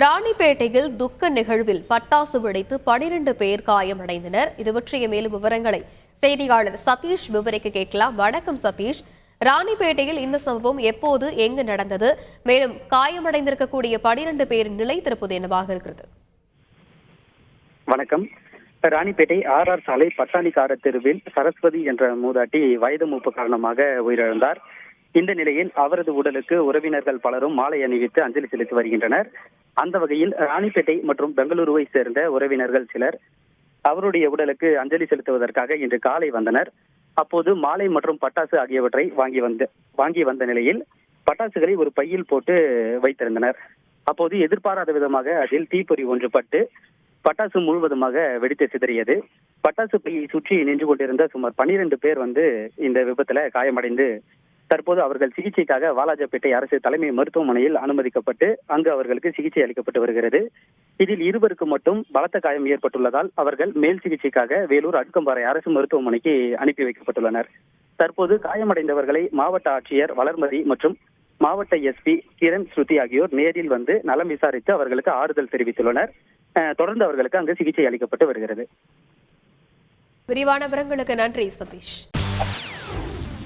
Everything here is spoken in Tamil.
ராணிப்பேட்டையில் துக்க நிகழ்வில் பட்டாசு வெடித்து பனிரெண்டு பேர் காயமடைந்தனர். இது பற்றிய மேலும் விவரங்களை செய்தியாளர் சதீஷ் விவரிக்க கேட்கலாம். வணக்கம் சதீஷ். ராணிப்பேட்டையில் இந்த சம்பவம் எப்போது எங்கு நடந்தது? மேலும் காயமடைந்திருக்கக்கூடிய பனிரெண்டு பேரின் நிலை திருப்பது என்னவாக இருக்கிறது? வணக்கம். ராணிப்பேட்டை ஆர் ஆர் சாலை பட்டாணிக்கார தெருவில் சரஸ்வதி என்ற மூதாட்டி வயது மூப்பு காரணமாக உயிரிழந்தார். இந்த நிலையில் அவரது உடலுக்கு உறவினர்கள் பலரும் மாலை அணிவித்து அஞ்சலி செலுத்தி வருகின்றனர். அந்த வகையில் ராணிப்பேட்டை மற்றும் பெங்களூருவை சேர்ந்த உறவினர்கள் சிலர் அவருடைய உடலுக்கு அஞ்சலி செலுத்துவதற்காக இன்று காலை வந்தனர். அப்போது மாலை மற்றும் பட்டாசு ஆகியவற்றை வாங்கி வந்த வாங்கி வந்த நிலையில் பட்டாசுகளை ஒரு பையில் போட்டு வைத்திருந்தனர். அப்போது எதிர்பாராத விதமாக அதில் தீப்பொறி ஒன்று பட்டு பட்டாசு முழுவதுமாக வெடித்து சிதறியது. பட்டாசு பையை சுற்றி நின்று கொண்டிருந்த சுமார் பனிரெண்டு பேர் வந்து இந்த விபத்துல காயமடைந்து தற்போது அவர்கள் சிகிச்சைக்காக வாலாஜாப்பேட்டை அரசு தலைமை மருத்துவமனையில் அனுமதிக்கப்பட்டு அங்கு அவர்களுக்கு சிகிச்சை அளிக்கப்பட்டு வருகிறது. இதில் இருவருக்கு மட்டும் பலத்த காயம் ஏற்பட்டுள்ளதால் அவர்கள் மேல் சிகிச்சைக்காக வேலூர் அடுக்கம்பாறை அரசு மருத்துவமனைக்கு அனுப்பி வைக்கப்பட்டுள்ளனர். தற்போது காயமடைந்தவர்களை மாவட்ட ஆட்சியர் வளர்மதி மற்றும் மாவட்ட எஸ்பி கிரண் ஸ்ருதி ஆகியோர் நேரில் வந்து நலம் விசாரித்து அவர்களுக்கு ஆறுதல் தெரிவித்துள்ளனர். தொடர்ந்து அவர்களுக்கு அங்கு சிகிச்சை அளிக்கப்பட்டு வருகிறது. விரிவான விவரங்களுக்கு நன்றி சதீஷ்.